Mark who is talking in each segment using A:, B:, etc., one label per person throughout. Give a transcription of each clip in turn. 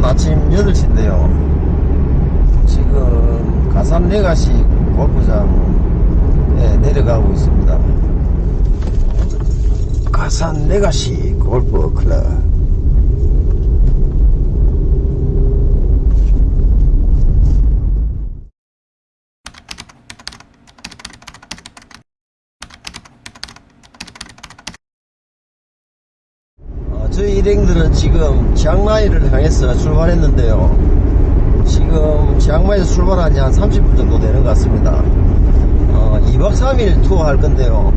A: 시간 아침 8시인데요. 지금 가산 레가시 골프장에 내려가고 있습니다. 가산 레가시 골프 클럽. 어, 저희 일행들은 지금 치앙마이를 향해서 출발했는데요. 지금 치앙마이에서 출발한 지 한 30분 정도 되는 것 같습니다. 어, 2박 3일 투어 할 건데요.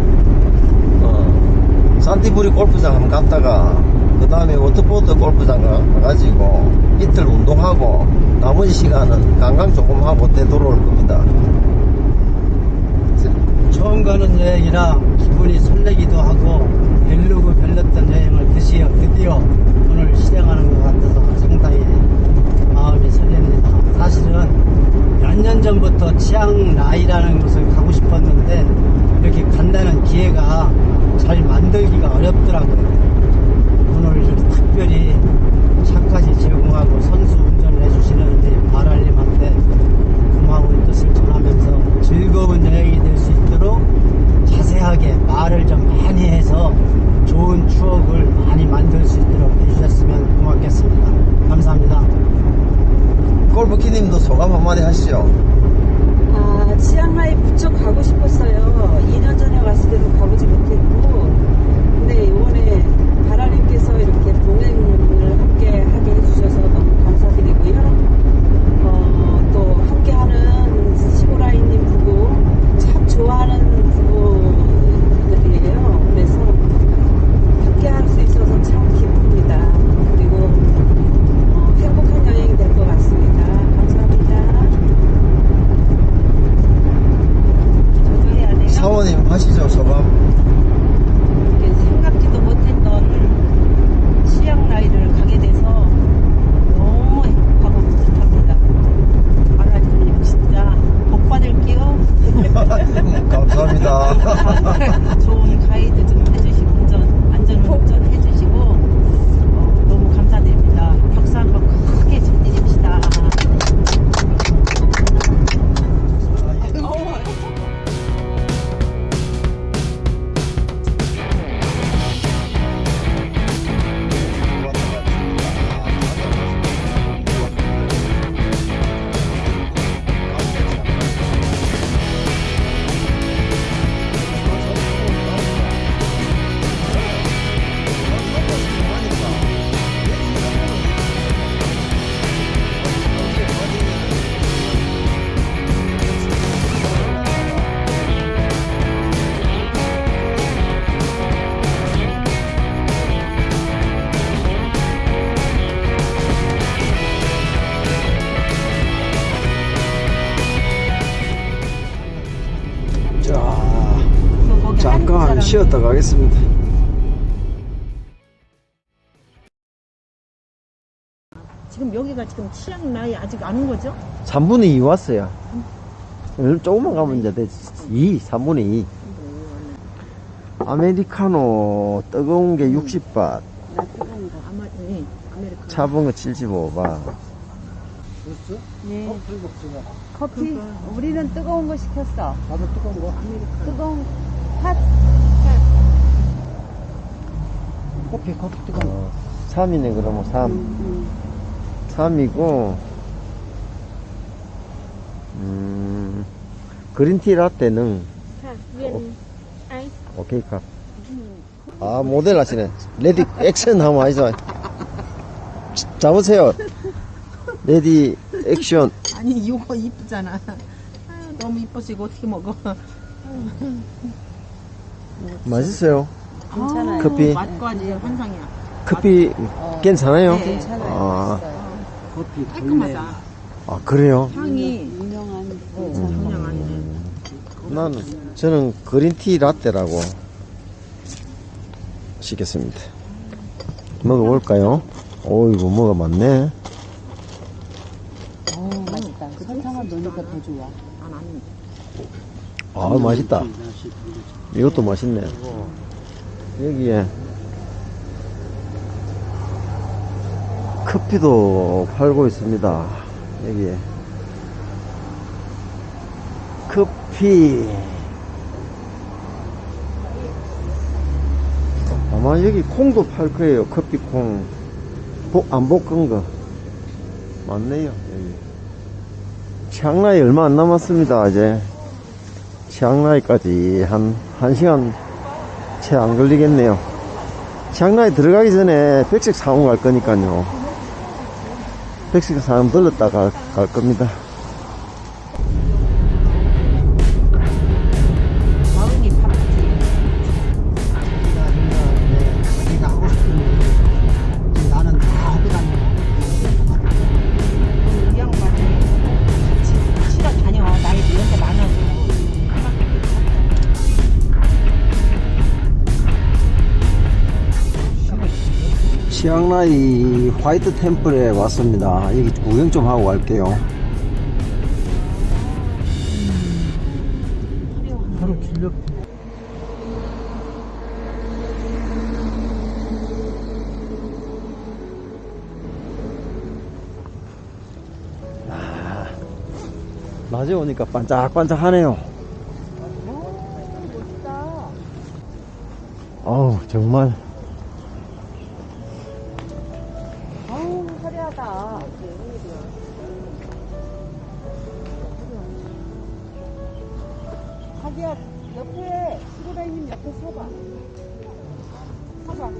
A: 어, 산티브리 골프장 한번 갔다가 그 다음에 워터포드 골프장 가가지고 이틀 운동하고 나머지 시간은 관광 조금 하고 되돌아올 겁니다.
B: 처음 가는 여행이라 기분이 설레기도 하고 별로고 별렀던 여행을 드디어 드디어 오늘 실행하는 것 같아서 상당히 마음이 설렙니다. 사실은 몇 년 전부터 치앙라이라는 곳을 가고 싶었는데 이렇게 간다는 기회가 잘 만들기가 어렵더라고요. 오늘 특별히 차까지 제공하고 선수 운전을 해주시는 우리 바랄님한테 고마운 뜻을 전하면서 즐거운 여행이 될 수 있도록 자세하게 말을 좀 많이 해서 좋은 추억을 많이 만들 수 있도록 해주셨으면 고맙겠습니다. 감사합니다.
A: 골프키님도 소감 한마디 하시죠.
C: 아, 치앙마이 무척 가고 싶었어요. 2년 전에 왔을 때도 가보지 못했고, 근데 이번에 바라님께서 이렇게 동행
A: 잠깐 쉬었다 가겠습니다.
D: 지금 여기가 지금 치앙라이 아직 안 온 거죠?
A: 3분의 2 왔어요. 조금만 가면 이제 돼. 2, 3분의 2. 아메리카노 뜨거운 게 60바,
D: 아마 네, 아메리카.
A: 차분 거 75바.
E: 네. 커피 우리는 뜨거운 거 시켰어.
B: 나도 뜨거운 거.
E: 뜨거운 핫.
B: 커피, 커피 뜨거운 거.
A: 어, 3이네, 그러면 3. 3이고, 음, 그린티 라떼는, 오케이, 값. 아, 모델 하시네. 레디 액션 하면 아시죠? 잡으세요. 레디 액션.
D: 아니 이거 이쁘잖아. 아유, 너무 이뻐서 이거 어떻게 먹어?
A: 맛있어요.
C: 괜찮아요.
A: 커피.
D: 맛과지 환상이야.
A: 커피 괜찮아요?
D: 네.
A: 아,
B: 커피
D: 깔끔하다.
A: 아, 그래요?
D: 향이
E: 유명한
D: 어, 그냥 아니네.
A: 나는, 저는 그린티 라떼라고 시켰습니다. 먹어볼까요? 오이고, 뭐가 많네.
E: 어, 맛있다. 설탕을 넣으니까 더 좋아.
A: 아, 맛있다. 이것도 맛있네. 여기에 커피도 팔고 있습니다. 여기. 커피. 아마 여기 콩도 팔 거예요. 커피 콩. 복, 안 볶은 거. 맞네요. 여기. 치앙라이 얼마 안 남았습니다. 이제. 치앙라이까지 한, 한 시간 채 안 걸리겠네요. 치앙라이 들어가기 전에 백색 사원 갈 거니까요. 백색 사원 들렀다가 갈 겁니다. 치앙라이 화이트 템플에 왔습니다. 여기 구경 좀 하고 갈게요.
B: 서로 줄력.
A: 낮에 오니까 반짝반짝하네요. 어우, 정말.
C: 자기야, 옆에, 시구라님 옆에 서봐. 서봐.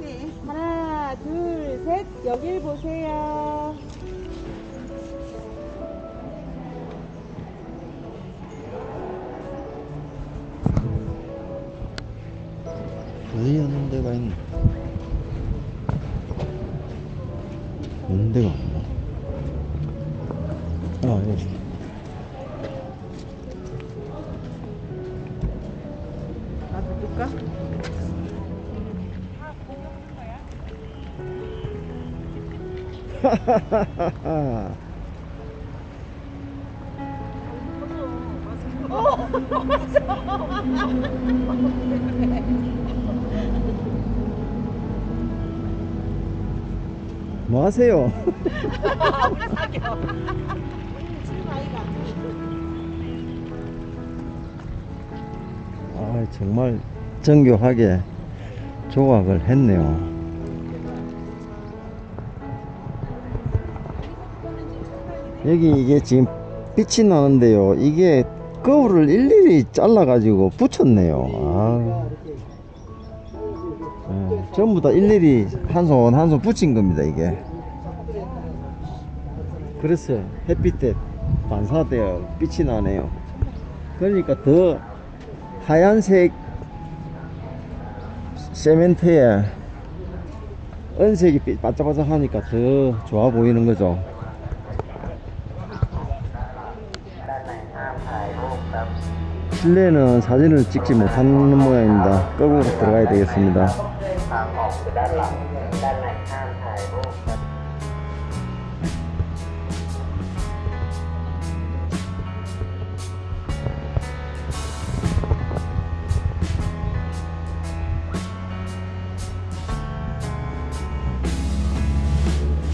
C: 네. 하나, 둘, 셋. 여길 보세요.
A: 어디 하는 데가 있나? 없는 데가? 뭐 하세요? 아, 정말 정교하게 조각을 했네요. 여기 이게 지금 빛이 나는데요. 이게 거울을 일일이 잘라 가지고 붙였네요. 아. 예, 전부 다 일일이 한 손 한 손 붙인 겁니다 이게 그래서 햇빛에 반사되어 빛이 나네요 그러니까 더 하얀색 세멘트에 은색이 삐- 반짝반짝 하니까 더 좋아 보이는 거죠 실내는 사진을 찍지 못하는 모양입니다. 끄고 들어가야 되겠습니다.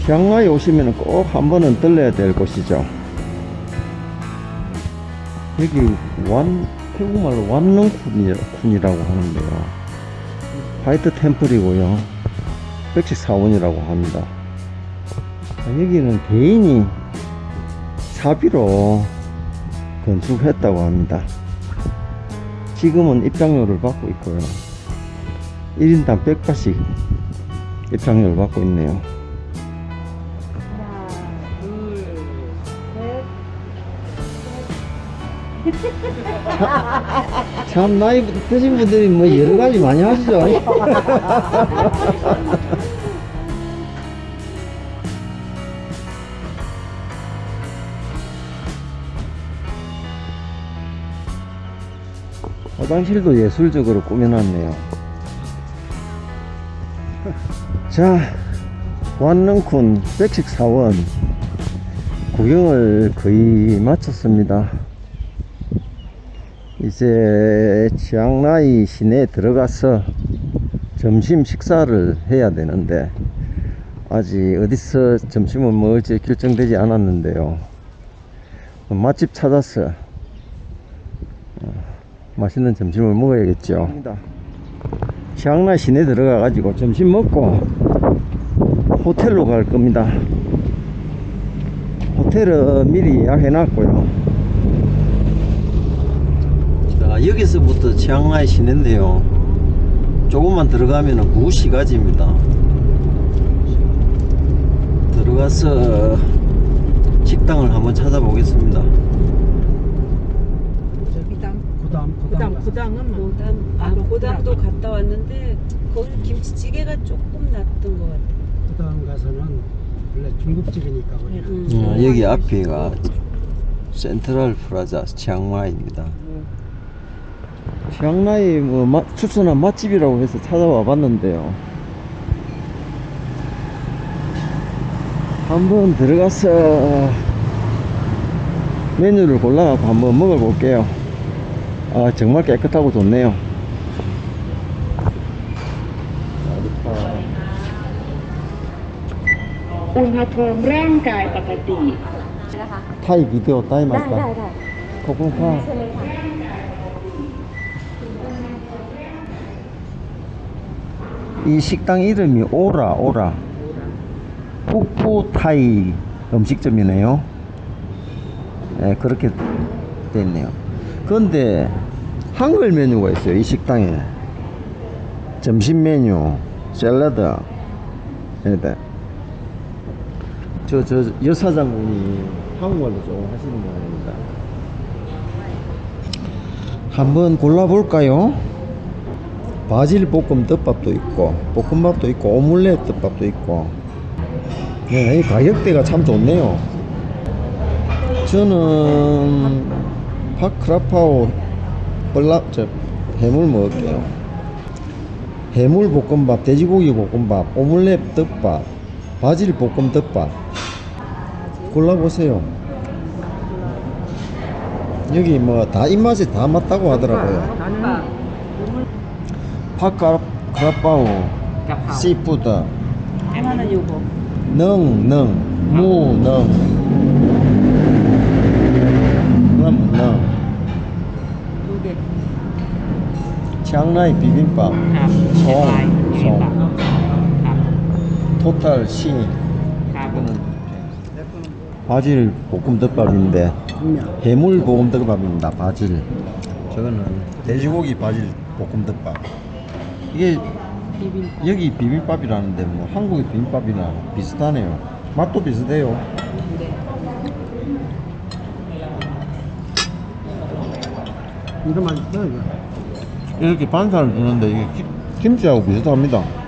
A: 향하에 오시면 꼭 한 번은 들려야 될 곳이죠. 여기 완, 태국말로 완릉쿤이라고 하는데요. 화이트 템플이고요. 백식 사원이라고 합니다. 아, 여기는 개인이 사비로 건축했다고 합니다. 지금은 입장료를 받고 있고요. 1인당 100바씩 입장료를 받고 있네요.
C: 셋.
A: 참 나이 드신 분들이 뭐 여러 가지 많이 하시죠. 화장실도 예술적으로 꾸며놨네요. 자, 완릉쿤 백식 사원 구경을 거의 마쳤습니다. 이제 치앙라이 시내에 들어가서 점심 식사를 해야 되는데 아직 어디서 점심을 먹을지 결정되지 않았는데요. 맛집 찾았어. 어, 맛있는 점심을 먹어야겠죠. 치앙라이 시내 들어가 가지고 점심 먹고 호텔로 갈 겁니다. 호텔은 미리 예약해 놨고요. 자, 여기서부터 치앙라이 시내인데요. 조금만 들어가면 구시가지입니다. 들어가서 식당을 한번 찾아보겠습니다.
D: 구당은 뭐.
C: 고담, 아, 고담도 갔다 왔는데, 거기 김치찌개가 조금 낫던 것 같아.
B: 구담 가서는 원래 중국집이니까
C: 음.
A: 어, 여기 앞에가 센트럴 프라자 치앙마이입니다. 치앙마이 뭐 맛- 추천한 맛집이라고 해서 찾아와 봤는데요. 한번 들어가서 메뉴를 골라갖고 한번 먹어볼게요. 아 정말 깨끗하고 좋네요. 아,
F: อุณหภูมิร่างกายปกติ
A: 타이 비디오 타이 맛있다. 코코카. 이 식당 이름이 오라 오라 푸푸 타이 음식점이네요. 네, 그렇게 돼 있네요. 그런데 한글 메뉴가 있어요. 이 식당에 점심 메뉴, 샐러드, 네, 저, 저, 여사장분이 한국말도 조금 하시는 모양입니다. 한번 골라볼까요? 바질 볶음 덮밥도 있고, 볶음밥도 있고, 오믈렛 덮밥도 있고. 네, 이 가격대가 참 좋네요. 저는 파크라파오 벌라, 저, 해물 먹을게요. 해물 볶음밥, 돼지고기 볶음밥, 오믈렛 덮밥, 바질 볶음 덮밥. 골라보세요. 여기 뭐 다 입맛에 다 맞다고 하더라고요. 파카 크라파오 씨푸드
C: 하나는 요거.
A: 능, 능, 무, 능. 그럼 능.
C: 두 개.
A: 치앙라이 비빔밥. 송, 송. 토탈 시. 바질 볶음 덮밥인데 해물 볶음 덮밥입니다. 바질. 저거는 돼지고기 바질 볶음 덮밥. 이게
C: 비빔밥.
A: 여기 비빔밥이라는데 뭐 한국의 비빔밥이나 비슷하네요. 맛도 비슷해요.
C: 네.
B: 이거 맛있어 이거.
A: 이렇게 반찬을 주는데 이게 기- 김치하고 비슷합니다.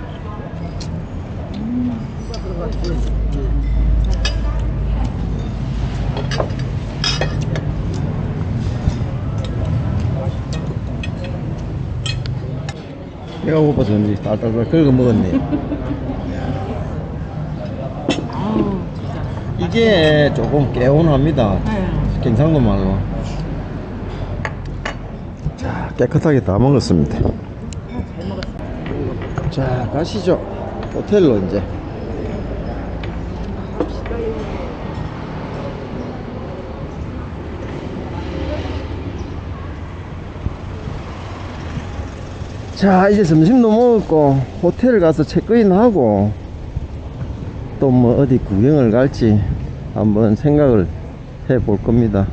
A: 배가 고파서 그런지 딸딸딸 긁어 먹었네. 이게 조금 개운합니다. 경상도 말로. 자, 깨끗하게 다 먹었습니다. 자, 가시죠. 호텔로 이제. 자, 이제 점심도 먹었고, 호텔 가서 체크인 하고, 또 뭐 어디 구경을 갈지 한번 생각을 해 볼 겁니다.